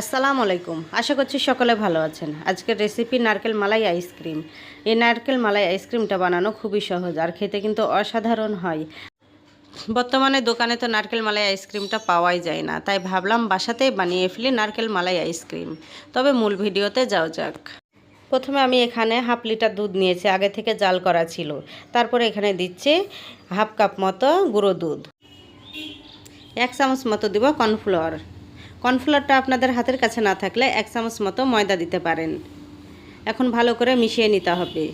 আসসালামু আলাইকুম। আশা করছি সকলে ভালো আছেন। আজকের রেসিপি নারকেল মালাই আইসক্রিম এই নারকেল মালাই আইসক্রিমটা বানানো খুবই সহজ আর খেতে কিন্তু অসাধারণ হয়। বর্তমানে দোকানে তো নারকেল মালাই আইসক্রিমটা পাওয়াই যায় না, তাই ভাবলাম বাসাতেই বানিয়ে ফেলি নারকেল মালাই আইসক্রিম তবে মূল ভিডিওতে যাও যাক। প্রথমে আমি এখানে হাফ লিটার দুধ নিয়েছি, আগে থেকে জাল করা ছিল। তারপরে এখানে দিচ্ছি হাফ কাপ মতো গুঁড়ো দুধ। এক চামচ মতো দিব কর্নফ্লাওয়ার। কর্নফ্লাওয়ারটা আপনাদের হাতের কাছে না থাকলে এক চামচ মতো ময়দা দিতে পারেন। এখন ভালো করে মিশিয়ে নিতে হবে।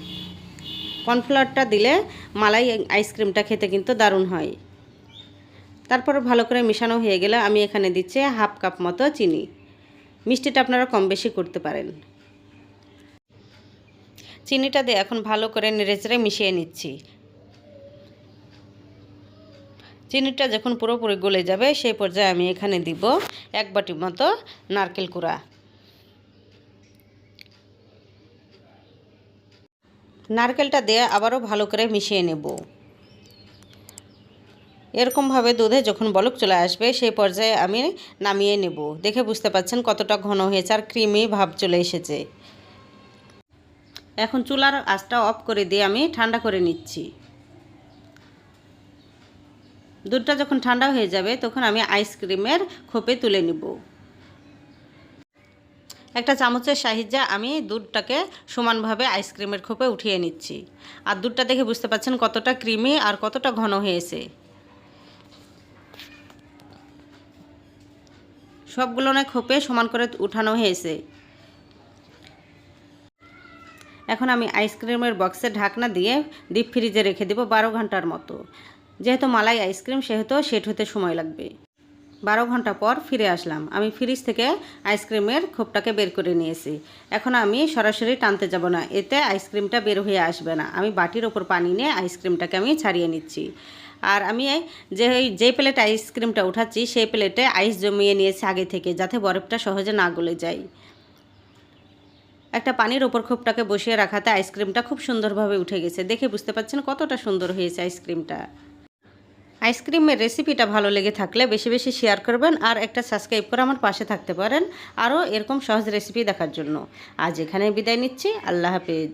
কর্নফ্লাওয়ারটা দিলে মালাই আইসক্রিমটা খেতে কিন্তু দারুণ হয়। তারপর ভালো করে মিশানো হয়ে গেলে আমি এখানে দিচ্ছি হাফ কাপ মতো চিনি। মিষ্টিটা আপনারা কম বেশি করতে পারেন। চিনিটা দিয়ে এখন ভালো করে নেড়ে চেড়ে মিশিয়ে নিচ্ছি। চিনিটা যখন পুরোপুরি গলে যাবে, সেই পর্যায়ে আমি এখানে দিব এক বাটি মতো নারকেল কুড়া। নারকেলটা দিয়ে আবারও ভালো করে মিশিয়ে নেব। এরকমভাবে দুধে যখন বলক চলে আসবে, সেই পর্যায়ে আমি নামিয়ে নেব। দেখে বুঝতে পাচ্ছেন কতটা ঘন হয়েছে আর ক্রিমি ভাব চলে এসেছে। এখন চুলার আঁচটা অফ করে দিয়ে আমি ঠান্ডা করে নিচ্ছি। দুধটা যখন ঠান্ডা হয়ে যাবে, তখন আমি আইসক্রিমের খোপে তুলে নিব। একটা চামচের সাহায্যে আমি দুধটাকে সমানভাবে আইসক্রিমের খোপে উঠিয়ে নিচ্ছি। আর দুধটা দেখে বুঝতে পাচ্ছেন কতটা ক্রিমি আর কতটা ঘন হয়েছে। সবগুলো না খোপে সমান করে উঠানো হয়েছে। এখন আমি আইসক্রিমের বক্সে ঢাকনা দিয়ে ডিপ ফ্রিজে রেখে দেবো বারো ঘণ্টার মতো। যেহেতু মালাই আইসক্রিম, সেহেতু সেট হতে সময় লাগবে। বারো ঘণ্টা পর ফিরে আসলাম। আমি ফ্রিজ থেকে আইসক্রিমের খোপটাকে বের করে নিয়েছি। এখন আমি সরাসরি টানতে যাব না। এতে আইসক্রিমটা বের হয়ে আসবে না। আমি বাটির ওপর পানি নিয়ে আইসক্রিমটাকে আমি ছাড়িয়ে নিচ্ছি। আর আমি যে যে প্লেটে আইসক্রিমটা উঠাচ্ছি, সেই প্লেটে আইস জমিয়ে নিয়েছি আগে থেকে, যাতে বরফটা সহজে না গলে যায়। একটা পানির ওপর খোপটাকে বসিয়ে রাখাতে আইসক্রিমটা খুব সুন্দরভাবে উঠে গেছে। দেখে বুঝতে পাচ্ছেন কতটা সুন্দর হয়েছে আইসক্রিমটা। আইসক্রিমের রেসিপিটা ভালো লেগে থাকলে বেশি বেশি শেয়ার করবেন আর একটা সাবস্ক্রাইব করে আমার পাশে থাকতে পারেন। আরও এরকম সহজ রেসিপি দেখার জন্য। আজ এখানে বিদায় নিচ্ছি। আল্লাহ হাফেজ।